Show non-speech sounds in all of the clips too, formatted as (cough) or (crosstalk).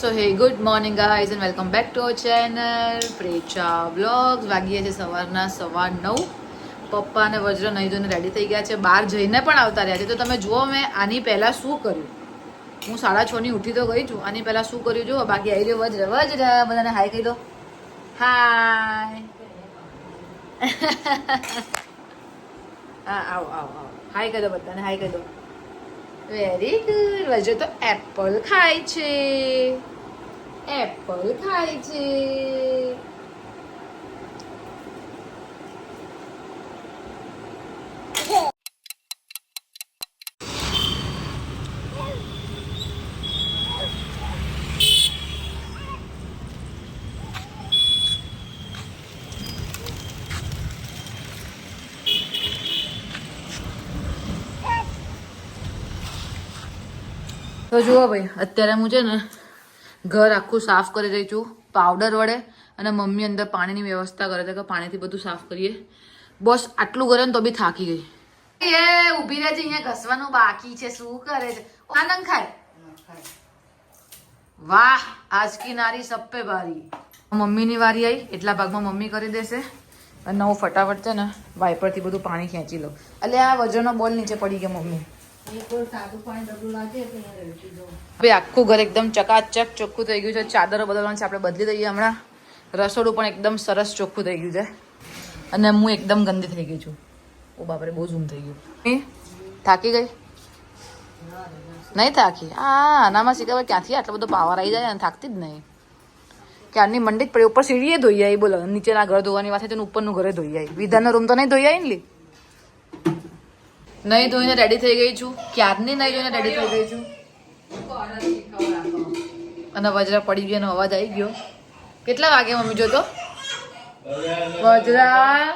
So hey good morning guys and welcome back to our channel Precha vlogs વાગીએ છે સવારના સવા નવ. પપ્પા અને વજ્ર નહીં જોઈને રેડી થઈ ગયા છે. બહાર જઈને પણ આવતા રહ્યા છે. તો તમે જુઓ, મેં આની પહેલાં શું કર્યું? હું સાડા છ ની ઉઠી તો ગઈ છું. આની પહેલાં શું કર્યું જુઓ? બાકી આવી રહ્યો વજ્ર વજ્ર. બધાને હાય કહી દો. હાય (laughs) હા, આવો આવો આવો. હાય કહી દો બધાને હાય કહી દો. વેરી ગુડ વજે તો એપલ ખાય છે. એપલ ખાય છે. તો જુઓ ભાઈ, અત્યારે હું છે ને ઘર આખું સાફ કરી રહી છું. પાવડર વડે અને મમ્મી અંદર પાણીની વ્યવસ્થા કરે છે કે પાણીથી બધું સાફ કરીએ. બસ આટલું કરે ને તો બી થાકી ગઈ. એ ઊભી રહે છે અહીંયા ઘસવાનું બાકી છે. શું કરે છે? આનંદ ખાય? વાહ, આજ કી નારી સપ્પે બારી મમ્મીની વારી આવી એટલા ભાગમાં મમ્મી કરી દેશે. અને હું ફટાફટ છે ને વાઇપરથી બધું પાણી ખેંચી લઉં. એટલે આ વજનનો બોલ નીચે પડી ગયો મમ્મી. હવે આખું ઘર એકદમ ચકાચક ચોખ્ખું થઈ ગયું છે. ચાદરો બદલવાનું છે. આપણે બદલી દઈએ હમણાં. રસોડું પણ એકદમ સરસ ચોખ્ખું થઈ ગયું છે. અને હું એકદમ ગંદી થઈ ગઈ છું. ઓ બાપરે બહુ ઝૂમ થઈ ગયું? થાકી ગઈ? નહીં થાકી? હા આનામાં શીખવા ક્યાંથી આટલો બધો પાવર આવી જાય? અને થાકતી જ નહીં. ક્યારની મંડી જ પડી? ઉપર સીડીએ ધોઈ આવી બોલો. નીચેના ઘર ધોવાની વાત છે, તેનું ઉપરનું ઘરે ધોઈ આવી વિધાનનો રૂમ તો નહીં ધોઈ આવી ને લી? નહીં ધોઈને રેડી થઈ ગઈ છું. ક્યારની નહીં ધોઈને રેડી થઈ ગઈ છું? અને વજરા પડી ગયો એનો અવાજ આવી ગયો. કેટલા વાગે મમ્મી જોતો? વજરા.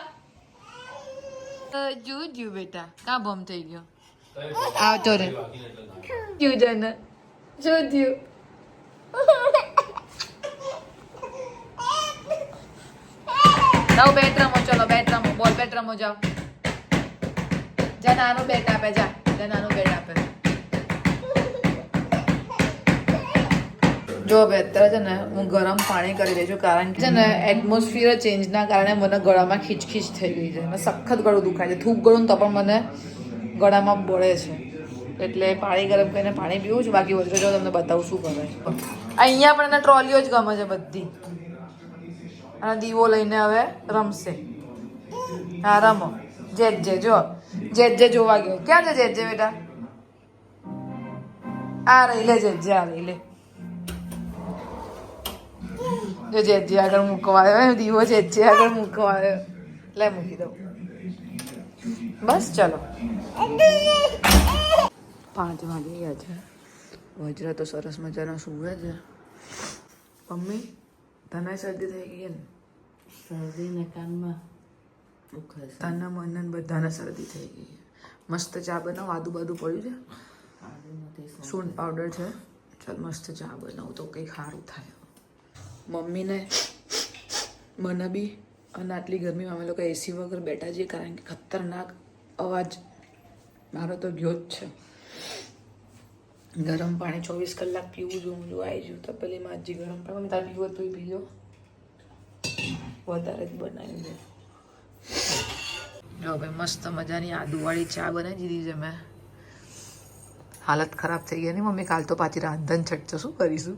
જુ જુ બેટા, કા બમ થઈ ગયો? આવતો રે. જુ જન. શું થયું જાઓ, બેટ રમો, ચલો, બેટ રમો, બોલ, બેટ રમો, જાઓ. જા નાનું બેટ આપે, જા. જા નાનું બેટ આપે. જો હવે છે ને હું ગરમ પાણી કરી રહી છું, કારણ કે છે ને એટમોસ્ફિયર ચેન્જના કારણે મને ગળામાં ખીચખીચ થઈ ગઈ છે. મને સખત ગળું દુખાય છે. થૂક ગળું તો પણ મને ગળામાં બળે છે. એટલે પાણી ગરમ કરીને પાણી પીવું છું. બાકી વધુ જો તમને બતાવું શું છે. અહીંયા પણ એને ટ્રોલીઓ જ ગમે છે બધી. અને દીવો લઈને હવે રમશે. હા, રમો. જે જે જો. જેત જે જોવા ગયો. ક્યાં છે જેજે બેટા? આ રહી લે જેજે, આ રહી લે. જો જેજે આગળ મૂકવા આવ્યો દીવો જેજે આગળ મૂકવા આવ્યો. લે મૂકી દઉં. બસ ચલો. પાંચ વાગે ગયા છે. વજ્ર તો સરસ મજાનો સૂવે છે. મમ્મી તને શરદી થઈ ગઈ ને? શરદીને કાનમાં દુખે છે તને મનન બધાને શરદી થઈ ગઈ મસ્ત ચા બનાવ આદુ બાદુ પડ્યું છે? સૂંઠ પાવડર છે? ચાલ મસ્ત ચા બનાવું તો કંઈક સારું થાય. મમ્મીને મને બી અને આટલી ગરમીમાં અમે લોકો એસી વગર બેઠા છીએ કારણ કે ખતરનાક અવાજ મારો તો ગયો જ છે. ગરમ પાણી ચોવીસ કલાક પીવું છું હું જો આવી જઉં તો પેલી માજી ગરમ પાણી તારે પીવું તો પીજો વધારે જ બનાવી દે. જો ભાઈ મસ્ત મજાની આદુવાળી ચા બનાવી દીધી છે મેં. હાલત ખરાબ થઈ ગઈ ને મમ્મી કાલ તો પાછી રાંધન છટશે શું કરીશું?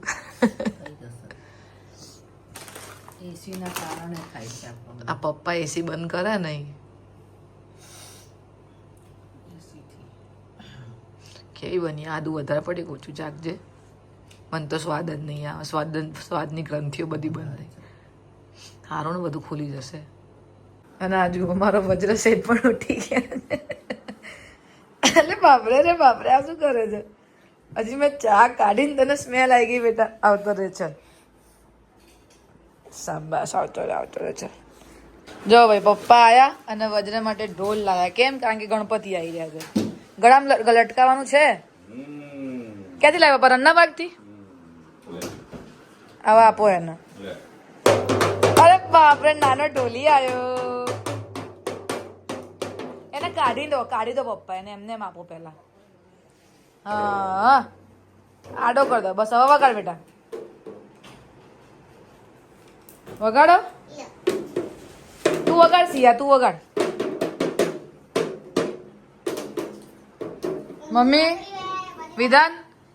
એસીના કારણે થાય છે આ પપ્પા એસી બંધ કરે નહીં. કેવી બની? આદુ વધારે પડે ઓછું જાગજે મને તો સ્વાદ જ નહીં આવે. સ્વાદ સ્વાદની ગ્રંથિઓ બધી બંધ થઈ. સારું ને બધું ખુલી જશે. અને આજુ મારો વજ્ર સેટ પણ ઉઠી ગયા. એટલે બાપરે રે બાપરે આ શું કરે છે? હજી મેં ચા કાઢીને તને સ્મેલ આવી ગઈ બેટા. આવતો રહે છે શાબાશ આવતો રે આવતો રહે છે જો ભાઈ પપ્પા આવ્યા અને વજ્ર માટે ઢોલ લાવ્યા. કેમ? કારણ કે ગણપતિ આવી રહ્યા છે. ગળામાં લટકાવવાનું છે? ક્યાંથી લાવ્યા? પર અન્ના બાગથી હવે આપો એને. અરે બાપરે નાનો ઢોલી આવ્યો કાઢી દો કાઢી દો પપ્પા એને એમને એમ આપો પહેલા. હા આડો કર દો બસ હવે વગાડ બેટા. વગાડો? તું વગાડ સિયા તું વગાડ. મમ્મી વિધાન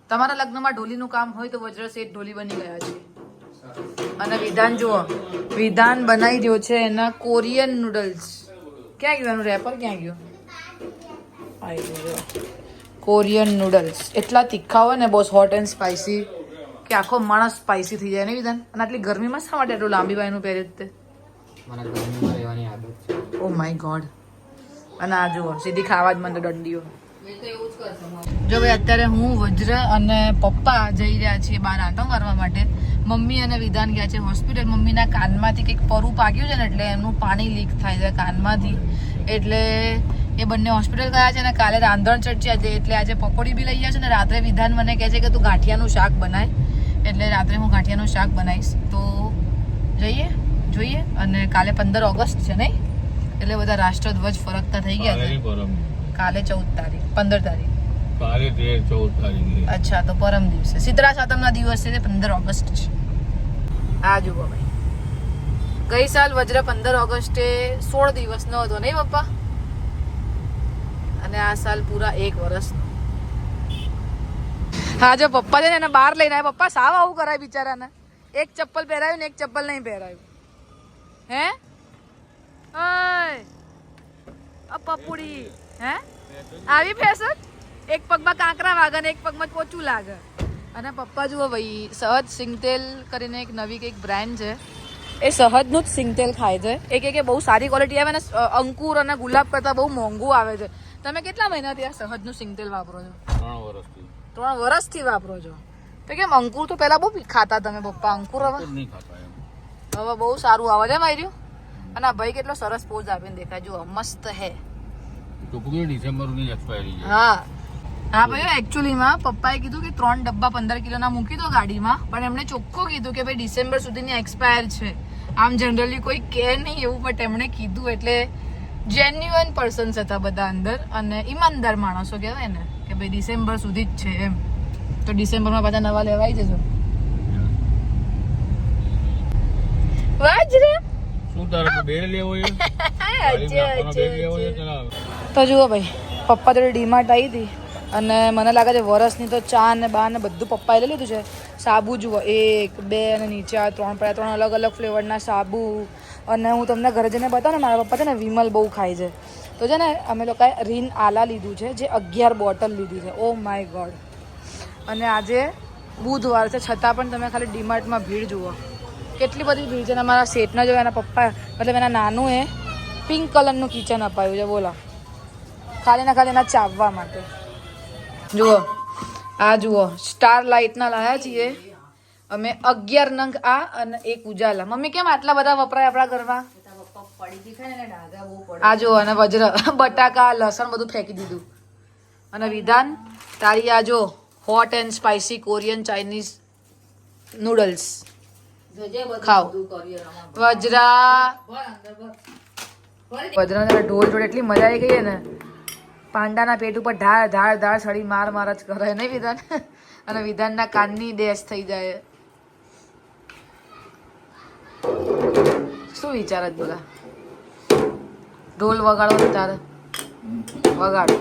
તમારા લગ્નમાં ઢોલીનું કામ હોય તો વજ્ર શેઠ ઢોલી બની ગયા છે. અને વિધાન જુઓ વિધાન બનાવી રહ્યો છે એના કોરિયન નૂડલ્સ. ક્યાં ગયું એનું રેપર? ક્યાં ગયું? આવી ગયું કોરિયન નૂડલ્સ એટલા તીખા હોય ને બહુ હોટ એન્ડ સ્પાઇસી કે આખો માણસ સ્પાઇસી થઈ જાય ને વિધાન? અને આટલી ગરમીમાં શા માટે એટલું લાંબી બાયનું પહેરે તે ઓ માય ગોડ અને આ જુઓ સીધી ખાવા જ મને દંડીઓ. જો ભાઈ અત્યારે હું વજ્ર અને પપ્પા જઈ રહ્યા છીએ બહાર આંટો મારવા માટે. મમ્મી અને વિધાન ગયા છે હોસ્પિટલ. મમ્મીના કાનમાંથી કંઈક પરું પાક્યું છે ને એટલે એમનું પાણી લીક થાય છે કાનમાંથી. એટલે એ બંને હોસ્પિટલ ગયા છે અને કાલે રાંધણ ચડચ્યા છે એટલે આજે પકોડી બી લઈ ગયા છે ને રાત્રે વિધાન મને કહે છે કે તું ગાંઠિયાનું શાક બનાય. એટલે રાત્રે હું ગાંઠિયાનું શાક બનાવીશ. તો જઈએ જોઈએ. અને કાલે પંદર ઓગસ્ટ છે નહીં? એટલે બધા રાષ્ટ્રધ્વજ ફરકતા થઈ ગયા છે. કાલે ચૌદ તારીખ પંદર તારીખ. અચ્છા તો પરમ દિવસે. શીતળા સાતમના દિવસે પંદર ઓગસ્ટ છે. આ જુઓ ભાઈ. ગઈ સાલ વજ્ર પંદર ઓગસ્ટે સોળ દિવસનો હતો નહીં પપ્પા? અને આ સાલ પૂરા એક વર્ષ હા, જો પપ્પા છે ને એને બહાર લઈને આવ્યા. પપ્પા, સાવ આવું કરાય બિચારાને. એક ચપ્પલ પહેરાયું ને એક ચપ્પલ નહીં પહેરાયું. હે? ઓય પપુડી હે? આવી ફેશન એક પગમાં કાંકરા વાગે ને એક પગમાં પોચું લાગે. અને પપ્પા, જુઓ ભાઈ, સહજ સિંગતેલ કરીને એક નવી કંઈક બ્રાન્ડ છે. એ સહજનું જ સિંગતેલ ખાય છે. એ કહે કે બહુ સારી ક્વોલિટી આવે ને અંકુર અને ગુલાબ કરતાં બહુ મોંઘું આવે છે. તમે કેટલા મહિનાથી આ સહજનું સિંગતેલ વાપરો છો? ત્રણ વર્ષથી. ત્રણ વર્ષથી વાપરો છો? તો કેમ અંકુર તો પહેલા બહુ ખાતા તમે પપ્પા અંકુર હવે? નહીં ખાતા હવે બહુ સારું આવે છે માર્યું અને આ ભાઈ કેટલો સરસ પોઝ આપીને દેખાય. જુઓ મસ્ત હે. ટૂંકું ડિસેમ્બરની એક્સપાયરી છે. હા. હા ભાઈ એકચ્યુઅલીમાં પપ્પાએ કીધું કે ત્રણ ડબ્બા પંદર કિલોના મૂકી દો ગાડીમાં. પણ એમણે ચોખ્ખું કીધું કે ભાઈ ડિસેમ્બર સુધીની એક્સપાયર છે. આમ જનરલી કોઈ કે નહીં એવું બટ એમણે કીધું એટલે જેન્યુઅન પર્સન્સ હતા બધા અંદર અને ઈમાનદાર માણસો કહેવાય ને કે ભાઈ ડિસેમ્બર સુધી જ છે એમ. તો ડિસેમ્બરમાં પાછા નવા લેવા આવી જજો? (laughs) તો જુઓ ભાઈ પપ્પા જોડે ડીમાર્ટ આવી હતી અને મને લાગે છે વરસની તો ચા ને બા ને બધું પપ્પાએ લઈ લીધું છે. સાબુ જુઓ એક બે અને નીચે આ ત્રણ પડ્યા ત્રણ અલગ અલગ ફ્લેવરના સાબુ અને હું તમને ઘરે જઈને બતાવું ને, મારા પપ્પા છે ને વિમલ બહુ ખાય છે. તો છે ને, અમે લોકોએ રીન આલા લીધું છે, જે અગિયાર બોટલ લીધી છે. ઓ માય ગોડ અને આજે બુધવાર છે, છતાં પણ તમે ખાલી ડીમાર્ટમાં ભીડ જુઓ. કેટલી બધી ભીડ છે મારા શેઠના જો, એના પપ્પા, મતલબ એના નાનું એ પિંક કલરનું કિચન અપાયું છે, બોલો. ખાલી ને ખાલી એના ચાવવા માટે. જુઓ, આ જુઓ સ્ટાર લાઇટના લાયા છીએ. અમે અગિયાર નંગ આ અને એક ઉજાલા. મમ્મી કેમ આટલા બધા વપરાય આપણા ઘરમાં? આ જો અને વજ્ર બટાકા લસણ બધું ફેંકી દીધું. અને વિધાન તારી આ જો hot and spicy Korean Chinese noodles ખાઓ. વજરા. વજરા ઢોલ જોડે એટલી મજા આવી ગઈ ને. પાંડાના પેટ ઉપર ધાર ધાર ધાર સડી માર માર જ કરે નહીં વિધાન? અને વિધાનના કાનની ડેશ થઈ જાય. શું વિચાર જ બોલા ઢોલ વગાડો તારે વગાડો.